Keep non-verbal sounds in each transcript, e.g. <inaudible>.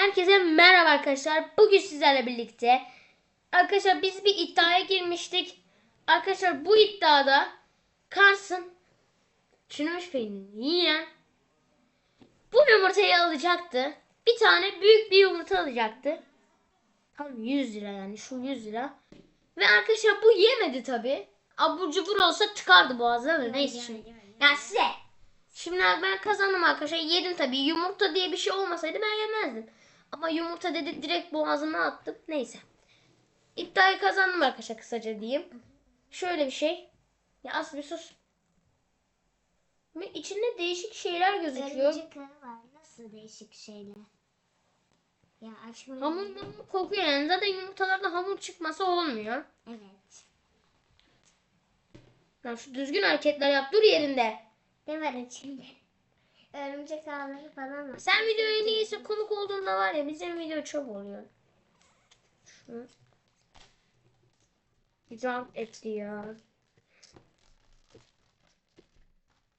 Herkese merhaba arkadaşlar. Bugün sizlerle birlikte arkadaşlar biz bir iddiaya girmiştik. Arkadaşlar bu iddiada Carson çürümüş peynirini yiyen bu yumurtayı alacaktı. Bir tane büyük bir yumurta alacaktı. Tam 100 lira yani şu 100 lira. Ve arkadaşlar bu yemedi tabi. Abur cubur olsa tıkardı boğazına da neyse şimdi. Yani size Şimdi ben kazandım arkadaşlar. Yedim tabii. Yumurta diye bir şey olmasaydı ben yemezdim. Ama yumurta dedi direkt boğazıma attım. Neyse. İddiayı kazandım arkadaşlar kısaca diyeyim. Şöyle bir şey. Ya az bir sus. İçinde değişik şeyler gözüküyor. Örümcek ağı var. Nasıl değişik şeyler. Ya açmayı. Hamur mamur kokuyor yani. Zaten yumurtalarda hamur çıkması olmuyor. Evet. Ya şu düzgün hareketler yap. Dur yerinde. Ne var içinde? Örümcek ağları falan var. Sen videoya niyeyse konuk olduğunda var ya bizim video çok oluyor. Şu. Güzel etli ya.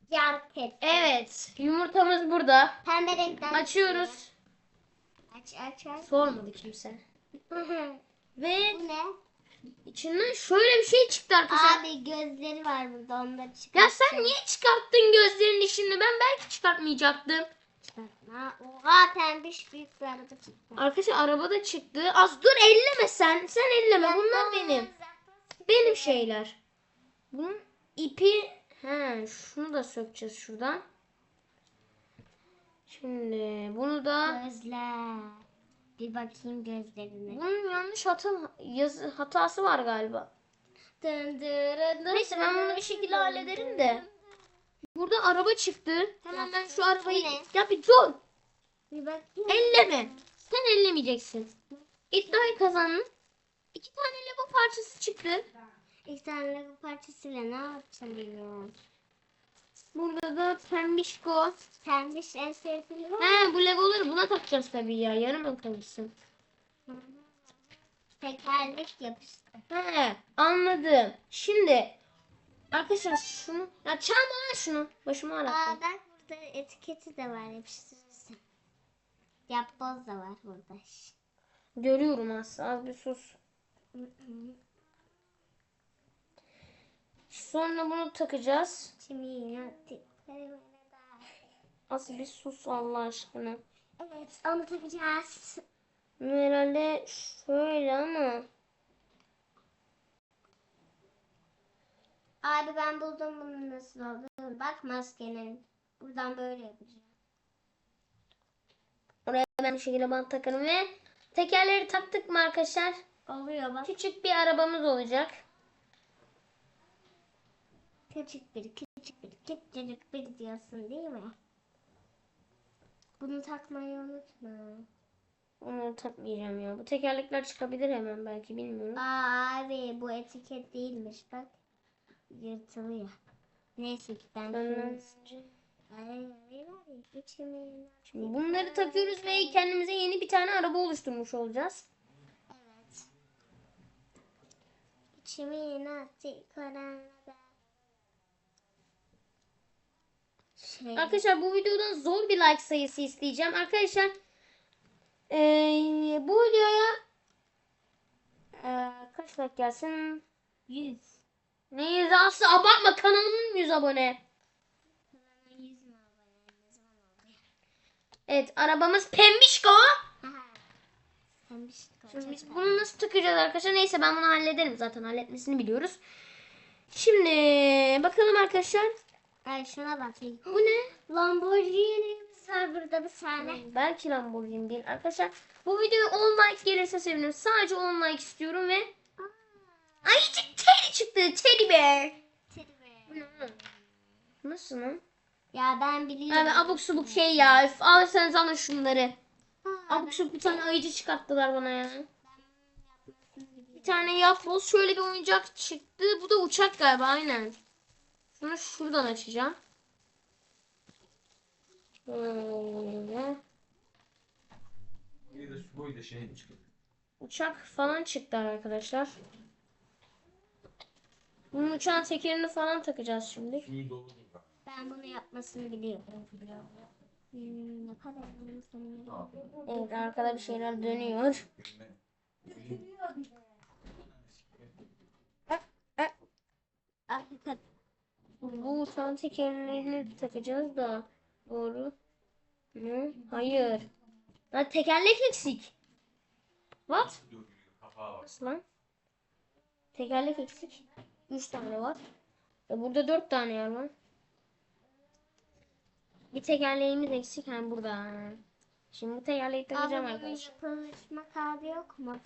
Yark et. Evet. Yumurtamız burada. Pembe renkten. Açıyoruz. Aç aç aç. Sormadı kimse. <laughs> Ve Bu ne? İçinden şöyle bir şey çıktı arkadaşlar. Abi gözleri var burada onda çık. Ya sen niye çıkarttın gözlerini şimdi? Ben belki çıkartmayacaktım. Çıkartma. Oha pembiş büyük bir araba çıktı. Arkadaşlar araba da çıktı. Az dur elleme sen. Sen elleme. Bunlar benim. Benim şeyler. Bunun ipi he şunu da sökeceğiz şuradan. Şimdi bunu da Gözler. Bir bakayım gözlerine. bunun yanlış hata yazı hatası var galiba. Neyse ben bunu bir şekilde hallederim de. Burada araba çıktı. Hemen ben şu arabayı ya bir dur. Bir bakayım. Elleme. Sen ellemeyeceksin. İddiayı kazandın. İki tane Lego parçası çıktı. İki tane Lego parçasıyla ne yapacağım bilmiyorum. Burada da pembişko. Pembiş en sevdiğim. He bu Legoları buna takacağız tabii ya. Yarım akıllısın. Tekerlek yapıştı. He anladım. Şimdi arkadaşlar şunu ya çalma lan şunu. Başıma Aa ağrıttı. bak burada etiketi de var yapıştırırsın. Yapboz da var burada. Görüyorum aslında. Az bir sus. Sonra bunu takacağız. Az bir sus Allah aşkına. Evet onu takacağız. Herhalde şöyle ama. Abi ben buldum bunun nasıl olduğunu. Bak maskenin. Buradan böyle yapacağım. Oraya ben bir şekilde bant takarım ve tekerleri taktık mı arkadaşlar? Oluyor bak. Küçük bir arabamız olacak. Küçük bir, küçük bir, küçücük bir diyorsun değil mi? Bunu takmayı unutma. Onu takmayacağım ya. Bu tekerlekler çıkabilir hemen belki bilmiyorum. Aa abi bu etiket değilmiş bak. Yırtılıyor. Neyse ki ben önce- Şimdi bunları takıyoruz ve kendimize yeni bir tane araba oluşturmuş olacağız. Evet. İçimi nasıl karanlığa. Şey, Arkadaşlar bu videodan zor bir like sayısı isteyeceğim. Arkadaşlar eee, bu videoya eee, kaç like gelsin? 100. Ne yüzü abartma kanalımın 100 abone. 100? Evet arabamız pembişko. Şimdi biz bunu nasıl takacağız arkadaşlar? Neyse ben bunu hallederim zaten halletmesini biliyoruz. Şimdi bakalım arkadaşlar. Ay şuna bakayım. Bu ne? Lamborghini'miz var burada bir tane. Belki Lamborghini değil. Arkadaşlar bu videoya 10 like gelirse sevinirim. Sadece 10 like istiyorum ve Ayıcık Teddy çıktı. Teddy bear. Ne oğlum? Nasıl lan? Ya ben biliyorum. Abi abuk subuk şey ya. Üf, alırsanız alın şunları. Aa, Abuk subuk bir tane ayıcı çıkarttılar bana ya. Bir tane yapboz şöyle bir oyuncak çıktı. Bu da uçak galiba aynen. Şunu şuradan açacağım. Da şey. Uçak falan çıktı arkadaşlar. Bunun uçağın tekerini falan takacağız şimdi. Ben bunu yapmasını biliyorum. Hmm, ne kadar. Evet arkada bir şeyler dönüyor. Bu uçağın tekerleğini takacağız da. Doğru. mu? Hayır. Lan tekerlek eksik. What? Nasıl lan? Tekerlek eksik. 3 tane var. E burada 4 tane yer var. Bir tekerleğimiz eksik hem burada. Şimdi bu tekerleği takacağım Abi arkadaşlar. konuşma kağıdı yok mu?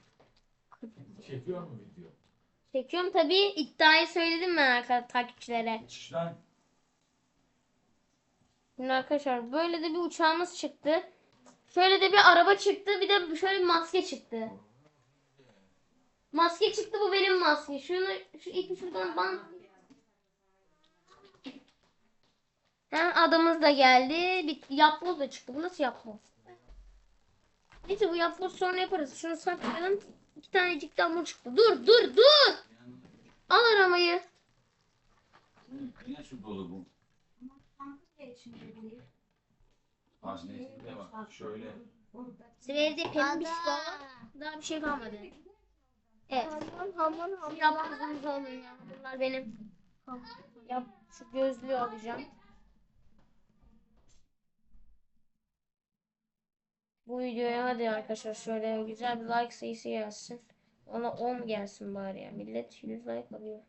Çekiyor mu video? Çekiyorum tabii. iddiayı söyledim ben arkadaşlar takipçilere. Lan. Şimdi arkadaşlar böyle de bir uçağımız çıktı. Şöyle de bir araba çıktı. Bir de şöyle bir maske çıktı. Maske çıktı bu benim maske. Şunu şu ipi şuradan bant. Hem adamız da geldi. Bir yapboz da çıktı. Bu nasıl yapboz? Neyse bu yapboz sonra yaparız. Şunu saklayalım. İki tanecik damla çıktı. Dur dur dur. Al arabayı. Yine şu dolu bu. Bak. Şöyle. Sivri'de pembiş Ada. var. Daha bir şey kalmadı. Evet. Hamur hamur hamur. Yapbozumuz olmuyor. Bunlar benim. Yap şu gözlüğü alacağım. Bu videoya hadi arkadaşlar şöyle güzel bir like sayısı gelsin. Ona 10 gelsin bari ya. Millet 100 like alıyor.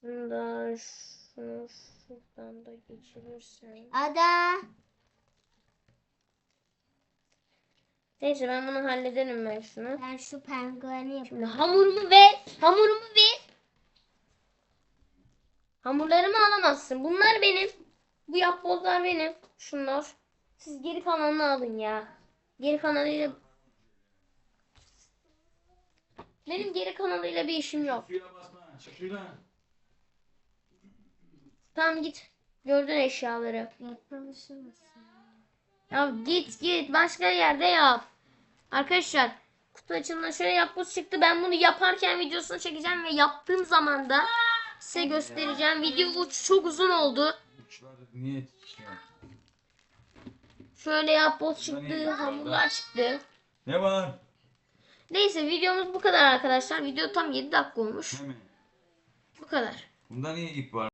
Şundan şunu şuradan da geçirirsem. Ada. Neyse ben bunu hallederim ben şunu. Ben şu pengueni yapayım. Şimdi hamurumu ver. Hamurumu ver. Hamurlarımı alamazsın. Bunlar benim. Bu yapbozlar benim. Şunlar. Siz geri kalanını alın ya. Geri kalanıyla benim geri kanalıyla bir işim yok. Tamam git. Gördün eşyaları. Ya git git başka yerde yap. Arkadaşlar kutu açılımına şöyle yapboz çıktı. Ben bunu yaparken videosunu çekeceğim ve yaptığım zaman da size göstereceğim. Video çok uzun oldu. Uçları niye yaptın? Şöyle yapboz çıktı, hamurlar çıktı. Ne var? Neyse videomuz bu kadar arkadaşlar. Video tam 7 dakika olmuş. Bu kadar. Bunda niye ip var?